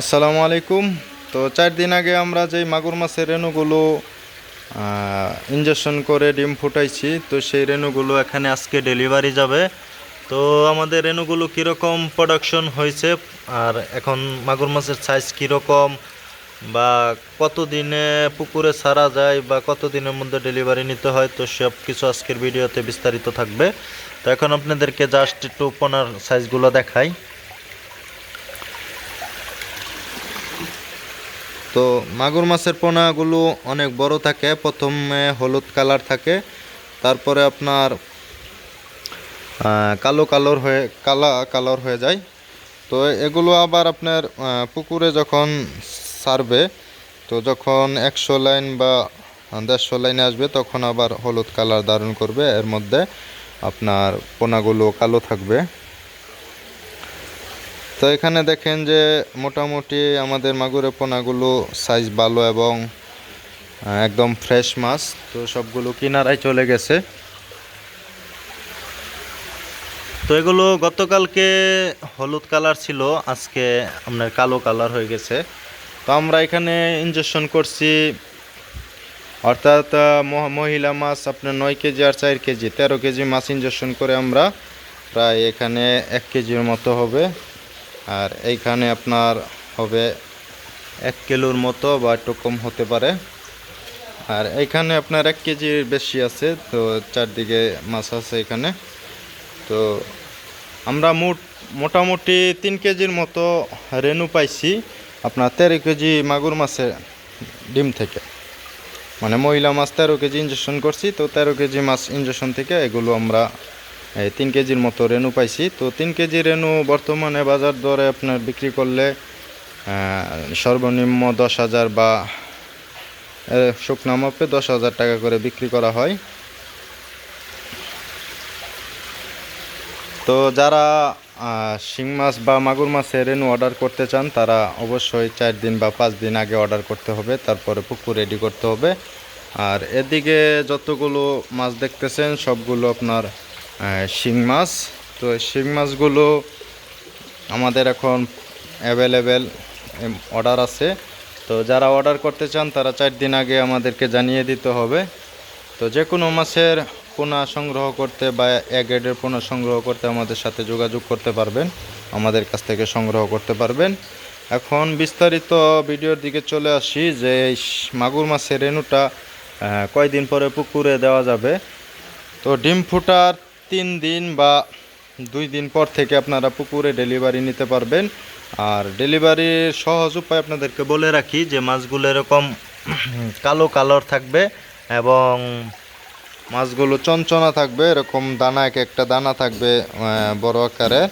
আসসালামু আলাইকুম। তো চার দিন আগে আমরা যেই মাগুর মাছের রেণুগুলো ইঞ্জেকশন করে ডিম ফুটাইছি, তো সেই রেণুগুলো এখানে আজকে ডেলিভারি যাবে। তো আমাদের রেণুগুলো কীরকম প্রোডাকশন হয়েছে, আর এখন মাগুর মাছের সাইজ কীরকম, বা কতদিনে পুকুরে ছাড়া যায়, বা কত দিনের মধ্যে ডেলিভারি নিতে হয়, তো সব কিছু আজকের ভিডিওতে বিস্তারিত থাকবে। তো এখন আপনাদেরকে জাস্ট একটু পোনার সাইজগুলো দেখাই। তো মাগুর মাছের পোনাগুলো অনেক বড় থাকে। প্রথমে হলুদ কালার থাকে। তারপরে আপনার কালো কালোর হয়ে, কালা কালার হয়ে যায়। তো এগুলো আবার আপনার পুকুরে যখন সারবে, তো যখন একশো লাইন বা দেড়শো লাইনে আসবে, তখন আবার হলুদ কালার ধারণ করবে। এর মধ্যে আপনার পোনাগুলো কালো থাকবে। তো এখানে দেখেন যে মোটামুটি আমাদের মাগুরের পোনাগুলো সাইজ ভালো এবং একদম ফ্রেশ মাছ। তো সবগুলো কিনারায় চলে গেছে। তো এগুলো গতকালকে হলুদ কালার ছিল, আজকে আপনার কালো কালার হয়ে গেছে। তো আমরা এখানে ইনজেকশন করছি, অর্থাৎ মহিলা মাছ আপনার নয় কেজি আর চার কেজি, তেরো কেজি মাছ ইনজেকশন করে আমরা প্রায় এখানে এক কেজির মতো হবে। আর এইখানে আপনার হবে এক কিলোর মতো বা একটু কম হতে পারে। আর এইখানে আপনার এক কেজির বেশি আছে, তো চারদিকে মাছ আছে এখানে। তো আমরা মোট, মোটামুটি তিন কেজির মতো রেনু পাইছি আপনার তেরো কেজি মাগুর মাছের ডিম থেকে। মানে মহিলা মাছ তেরো কেজি ইঞ্জেকশন করছি, তো তেরো কেজি মাছ ইঞ্জেকশন থেকে এগুলো আমরা তিন কেজির মতো রেনু পাইছি। তো তিন কেজি রেনু বর্তমানে বাজার দরে আপনার বিক্রি করলে সর্বনিম্ন দশ হাজার বা শুকনা মাপে দশ হাজার টাকা করে বিক্রি করা হয়। তো যারা শিং মাছ বা মাগুর মাছের রেনু অর্ডার করতে চান, তারা অবশ্যই চার দিন বা পাঁচ দিন আগে অর্ডার করতে হবে, তারপরে পুকুর রেডি করতে হবে। আর এদিকে যতগুলো মাছ দেখতেছেন, সবগুলো আপনার শিং মাছ। তো শিং মাছগুলো আমাদের এখন অ্যাভেলেবেল অর্ডার আছে। তো যারা অর্ডার করতে চান, তারা চার দিন আগে আমাদেরকে জানিয়ে দিতে হবে। তো যে কোনো মাছের পোনা সংগ্রহ করতে বা এক গ্রেডের পোনা সংগ্রহ করতে আমাদের সাথে যোগাযোগ করতে পারবেন। আমাদের কাছ থেকে সংগ্রহ করতে পারবেন। এখন বিস্তারিত ভিডিওর দিকে চলে আসি যে মাগুর মাছের রেণুটা কয়দিন পরে পুকুরে দেওয়া যাবে। তো ডিম ফুটার তিন দিন বা দুই দিন পর থেকে আপনারা পুকুরে ডেলিভারি নিতে পারবেন। আর ডেলিভারির সহজ উপায় আপনাদেরকে বলে রাখি যে মাছগুলো এরকম কালো কালার থাকবে এবং মাছগুলো চঞ্চনা থাকবে, এরকম দানা, এক একটা দানা থাকবে বড় আকারে।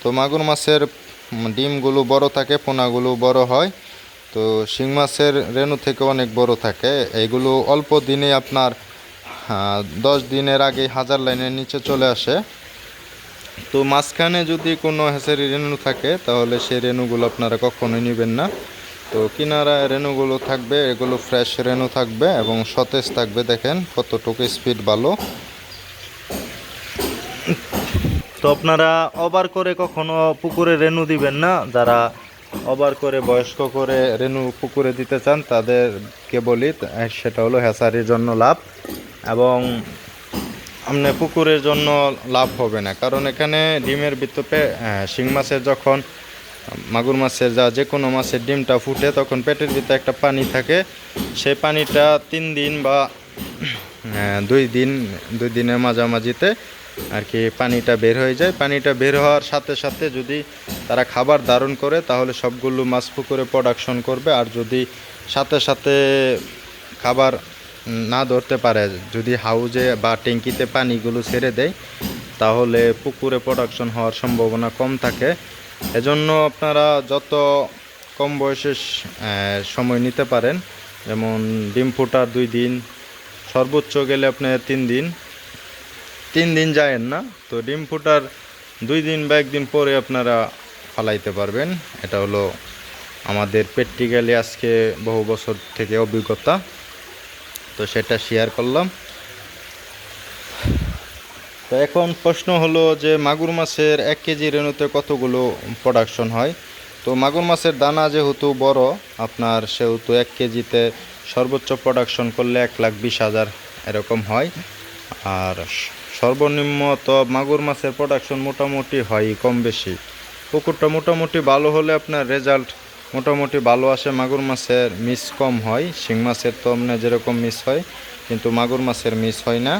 তো মাগুর মাছের ডিমগুলো বড় থাকে, পোনাগুলো বড় হয়। তো শিং মাছের রেণু থেকে অনেক বড় থাকে। এইগুলো অল্প দিনে আপনার দশ দিনের আগে হাজার লাইনের নিচে চলে আসে। তো মাঝখানে যদি কোনো হ্যাচারি রেণু থাকে, তাহলে সেই রেণুগুলো আপনারা কখনোই নেবেন না। তো কিনারা রেণুগুলো থাকবে, এগুলো ফ্রেশ রেণু থাকবে এবং সতেজ থাকবে। দেখেন কতটুকু স্পিড ভালো। তো আপনারা ওভার করে কখনো পুকুরে রেণু দিবেন না। যারা ওভার করে বয়স্ক করে রেণু পুকুরে দিতে চান, তাদেরকে বলি, সেটা হলো হ্যাচারির জন্য লাভ। এবং আপনি পুকুরের জন্য লাভ হবে না। কারণ এখানে ডিমের ভিতরে শিং মাছের যখন, মাগুর মাছের যা যে কোনো মাছের ডিমটা ফুটে, তখন পেটের ভিতরে একটা পানি থাকে। সেই পানিটা তিন দিন বা দুই দিন, দুই দিনের মাঝামাঝিতে আর কি পানিটা বের হয়ে যায়। পানিটা বের হওয়ার সাথে সাথে যদি তারা খাবার ধারণ করে, তাহলে সবগুলো মাছ পুকুরে প্রোডাকশন করবে। আর যদি সাথে সাথে খাবার না ধরতে পারে। যদি হাউজে বা ট্যাঙ্কিতে পানিগুলো ছেড়ে দেয়, তাহলে পুকুরে প্রোডাকশন হওয়ার সম্ভাবনা কম থাকে। এজন্য আপনারা যত কম বয়সে সময় নিতে পারেন, যেমন ডিম ফোটার দুই দিন, সর্বোচ্চ গেলে আপনার তিন দিন। তিন দিন যায়েন না, তো ডিম ফোটার দুই দিন বা একদিন পরে আপনারা ফালাইতে পারবেন। এটা হলো আমাদের প্র্যাকটিক্যালি আজকে বহু বছর থেকে অভিজ্ঞতা। তো সেটা শেয়ার করলাম। তো এখন প্রশ্ন হলো যে, মাগুর মাছের এক কেজি রেণুতে কতগুলো প্রোডাকশন হয়? তো মাগুর মাছের দানা যেহেতু বড়, আপনার সেহেতু এক কেজিতে সর্বোচ্চ প্রোডাকশন করলে এক লাখ বিশ হাজার এরকম হয়। আর সর্বনিম্ন তো মাগুর মাছের প্রোডাকশন মোটামুটি হয় কম বেশি। পুকুরটা মোটামুটি ভালো হলে আপনার রেজাল্ট মোটামুটি ভালো আসে, মাগুর মাছের মিস কম হয়, শিং মাছের তো আপনার যেরকম মিস হয়, কিন্তু মাগুর মাছের মিস হয় না।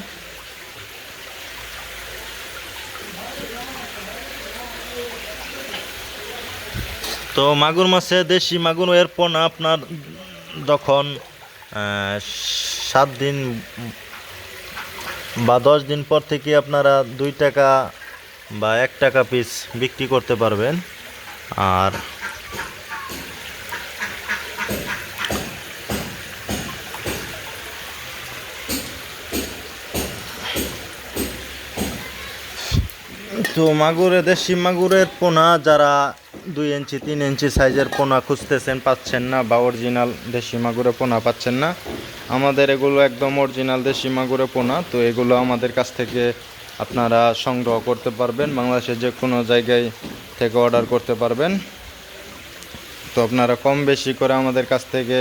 তো মাগুর মাছে দেশি মাগুর এর পোনা আপনার যখন সাত দিন বা দশ দিন পর থেকে আপনারা দুই টাকা বা এক টাকা পিস বিক্রি করতে পারবেন। আর তো মাগুরে, দেশি মাগুরের পোনা যারা দুই ইঞ্চি, তিন ইঞ্চি সাইজের পোনা খুঁজতেছেন পাচ্ছেন না বা অরিজিনাল দেশি মাগুরে পোনা পাচ্ছেন না। আমাদের এগুলো একদম অরিজিনাল দেশি মাগুরে পোনা, তো এগুলো আমাদের কাছ থেকে আপনারা সংগ্রহ করতে পারবেন, বাংলাদেশের যে কোনো জায়গায় থেকে অর্ডার করতে পারবেন। তো আপনারা কম বেশি করে আমাদের কাছ থেকে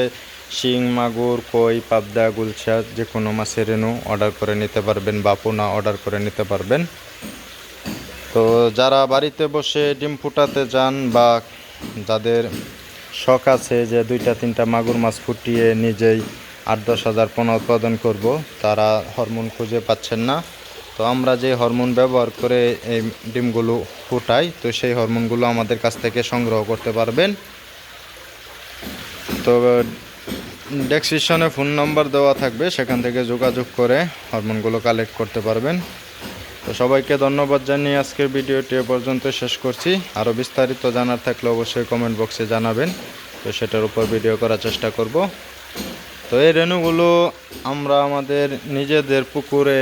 শিং, মাগুর, কই, পাবদা, গুলশা যে কোনো মাছের রেনু অর্ডার করে নিতে পারবেন বা পোনা অর্ডার করে নিতে পারবেন। তো যারা বাড়িতে বসে ডিম ফুটাতে যান বা যাদের শখ আছে যে দুইটা, তিনটা মাগুর মাছ ফুটিয়ে নিজেই আট, দশ হাজার পোনা উৎপাদন করব, তারা হরমোন খুঁজে পাচ্ছেন না। তো আমরা যে হরমোন ব্যবহার করে এই ডিমগুলো ফুটাই, তো সেই হরমোনগুলো আমাদের কাছ থেকে সংগ্রহ করতে পারবেন। তো ডেসক্রিপশনে ফোন নম্বর দেওয়া থাকবে, সেখান থেকে যোগাযোগ করে হরমোনগুলো কালেক্ট করতে পারবেন। তো সবাইকে ধন্যবাদ জানিয়ে আজকের ভিডিওটি এ পর্যন্ত শেষ করছি। আরও বিস্তারিত জানার থাকলে অবশ্যই কমেন্ট বক্সে জানাবেন। তো সেটার উপর ভিডিও করার চেষ্টা করব। তো এই রেণুগুলো আমরা আমাদের নিজেদের পুকুরে,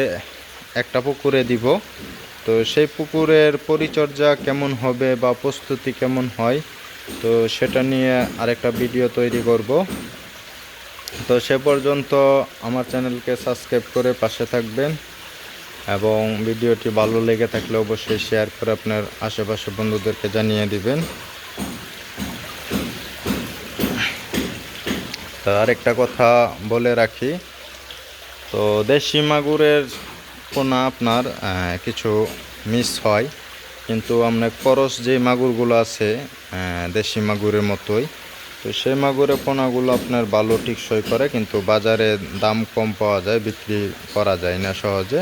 একটা পুকুরে দিব। তো সেই পুকুরের পরিচর্যা কেমন হবে বা প্রস্তুতি কেমন হয়, তো সেটা নিয়ে আরেকটা ভিডিও তৈরি করব। তো সে পর্যন্ত আমার চ্যানেলকে সাবস্ক্রাইব করে পাশে থাকবেন। এবং ভিডিওটি ভালো লেগে থাকলে অবশ্যই শেয়ার করে আপনার আশেপাশে বন্ধুদেরকে জানিয়ে দিবেন। তো আরেকটা কথা বলে রাখি, তো দেশি মাগুরের পোনা আপনার কিছু মিস হয়, কিন্তু আপনার করস যে মাগুরগুলো আছে দেশি মাগুরের মতোই, তো সেই মাগুরের পোনাগুলো আপনার ভালো টিকসই করে, কিন্তু বাজারে দাম কম পাওয়া যায়, বিক্রি করা যায় না সহজে।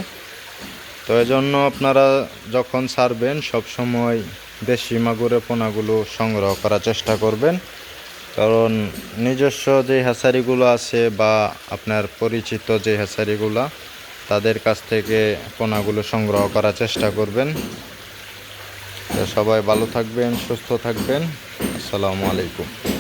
তো এজন্য আপনারা যখন ছাড়বেন সবসময় দেশি মাগুরের পোনাগুলো সংগ্রহ করার চেষ্টা করবেন। কারণ নিজস্ব যে হ্যাচারিগুলো আছে বা আপনার পরিচিত যে হ্যাচারিগুলো তাদের কাছ থেকে পোনাগুলো সংগ্রহ করার চেষ্টা করবেন। সবাই ভালো থাকবেন, সুস্থ থাকবেন। আসসালামু আলাইকুম।